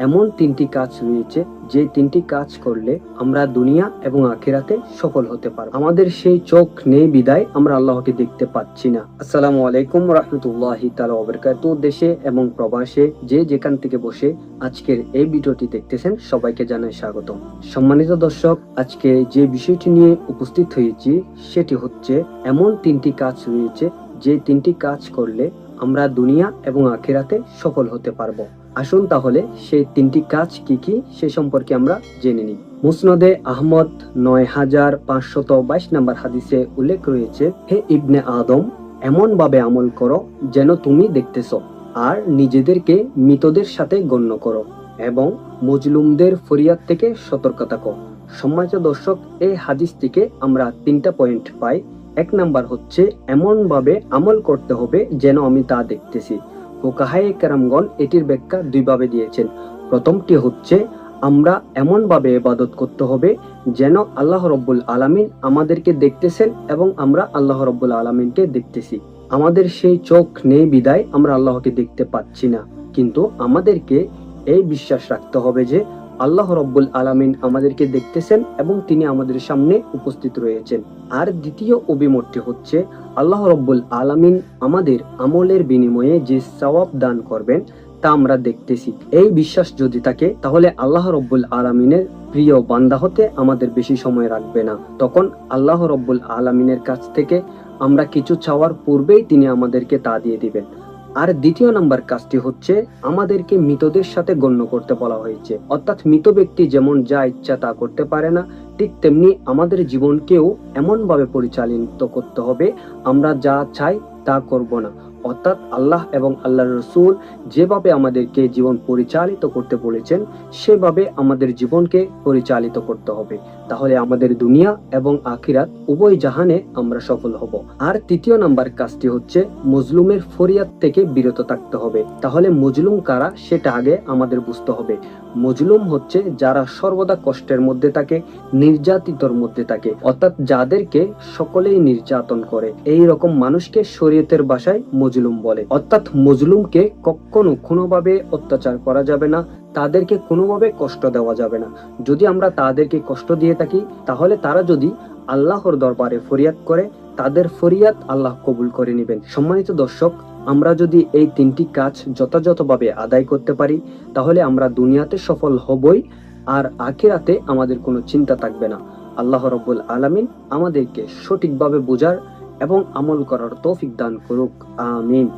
এমন তিনটি কাজ রয়েছে, যে তিনটি কাজ করলে আমরা দুনিয়া এবং আখেরাতে সফল হতে পারব। আমাদের সেই চোখ নেই বিদায়, আমরা আল্লাহকে দেখতে পাচ্ছি না। আসসালামু আলাইকুম রহমতুল্লাহি বারাকাতুহু। দেশে এবং প্রবাসে যে যেখান থেকে বসে আজকের এই ভিডিওটি দেখতেছেন, সবাইকে জানাই স্বাগত সম্মানিত দর্শক, আজকে যে বিষয়টি নিয়ে উপস্থিত হয়েছি, সেটি হচ্ছে এমন তিনটি কাজ রয়েছে, যে তিনটি কাজ করলে আমরা দুনিয়া এবং আখিরাতে সফল হতে পারব। আসুন তাহলে সেই তিনটি কাজ কি কি সে সম্পর্কে আমরা জেনে নিই। মুসনদে আহমদ নয় হাজার পাঁচশত বাইশ নম্বর হাদিসে উল্লেখ রয়েছে, হে ইবনে আদম এমন ভাবে আমল করো যেন তুমি দেখতেছ আর নিজেদেরকে মৃতদের সাথে গণ্য করো এবং মজলুমদের ফরিয়াদ থেকে সতর্ক থাকো সম্মানিত দর্শক, এই হাদিস থেকে আমরা তিনটা পয়েন্ট পাই। এক নাম্বার হচ্ছে এমন ভাবে আমল করতে হবে যেন আমি তা দেখতেছি। ফোকাহায়ে কেরামগণ এটির ব্যাখ্যা দুইভাবে দিয়েছেন। প্রথমটি হচ্ছে, আমরা এমন ভাবে ইবাদত করতে হবে যেন আল্লাহ রব্বুল আলামিন আমাদেরকে দেখতেছেন এবং আমরা আল্লাহ রব্বুল আলামিনকে দেখতেছি। আমাদের সেই চোখ নেই বিদায়, আমরা আল্লাহকে দেখতে পাচ্ছি না। কিন্তু আমাদেরকে এই বিশ্বাস রাখতে হবে যে আল্লাহ রব্বুল আলামিন আমাদেরকে দেখতেছেন এবং তিনি আমাদের সামনে উপস্থিত রয়েছেন। আর দ্বিতীয় অভিমতটি হচ্ছে, আল্লাহ রব্বুল আলামিন আমাদের আমলের বিনিময়ে যে সওয়াব দান করবেন, তা আমরা দেখতেছি। এই বিশ্বাস যদি থাকে, তাহলে আল্লাহ রব্বুল আলামিনের প্রিয় বান্দা হতে আমাদের বেশি সময় রাখবে না। তখন আল্লাহ রব্বুল আলামিনের কাছ থেকে আমরা কিছু চাওয়ার পূর্বেই তিনি আমাদেরকে তা দিয়ে দিবেন। আর দ্বিতীয় নাম্বার কাজটি হচ্ছে আমাদেরকে মৃতদের সাথে গণ্য করতে বলা হয়েছে। অর্থাৎ মৃত ব্যক্তি যেমন যা ইচ্ছা তা করতে পারে না, ঠিক তেমনি আমাদের জীবনকেও এমনভাবে পরিচালিত করতে হবে, আমরা যা চাই তা করব না। অর্থাৎ আল্লাহ এবং আল্লাহ রসুল যেভাবে আমাদেরকে জীবন পরিচালিত করতে বলেছেন, সেভাবে আমাদের জীবনকে পরিচালিত করতে হবে। তাহলে আমাদের দুনিয়া এবং আখিরাত উভয় জাহানে আমরা সফল হব। আর তৃতীয় নাম্বার কাজটি হচ্ছে মজলুমের ফরিয়াদ থেকে বিরত থাকতে হবে। তাহলে মজলুম কারা, সেটা আগে আমাদের বুঝতে হবে। মজলুম হচ্ছে যারা সর্বদা কষ্টের মধ্যে থাকে, নির্যাতিতর মধ্যে থাকে। অর্থাৎ যাদেরকে সকলেই নির্যাতন করে। এই রকম মানুষকে শরীয়তের ভাষায় মজলুম বলে। অর্থাৎ মজলুমকে কখনো কোনোভাবে অত্যাচার করা যাবে না, তাদেরকে কোনোভাবে কষ্ট দেওয়া যাবে না। যদি আমরা তাদেরকে কষ্ট দিয়ে থাকি, তাহলে তারা যদি আল্লাহর দরবারে ফরিয়াদ করে, তাদের ফরিয়াদ আল্লাহ কবুল করে নেবেন। সম্মানিত দর্শক, আমরা যদি এই তিনটি কাজ যথাযথভাবে আদায় করতে পারি, তাহলে আমরা দুনিয়াতে সফল হবই, আর আখিরাতে আমাদের কোনো চিন্তা থাকবে না। আল্লাহ রব্বুল আলামিন আমাদেরকে সঠিকভাবে বোঝার এবং আমল করার তৌফিক দান করুক আমিন।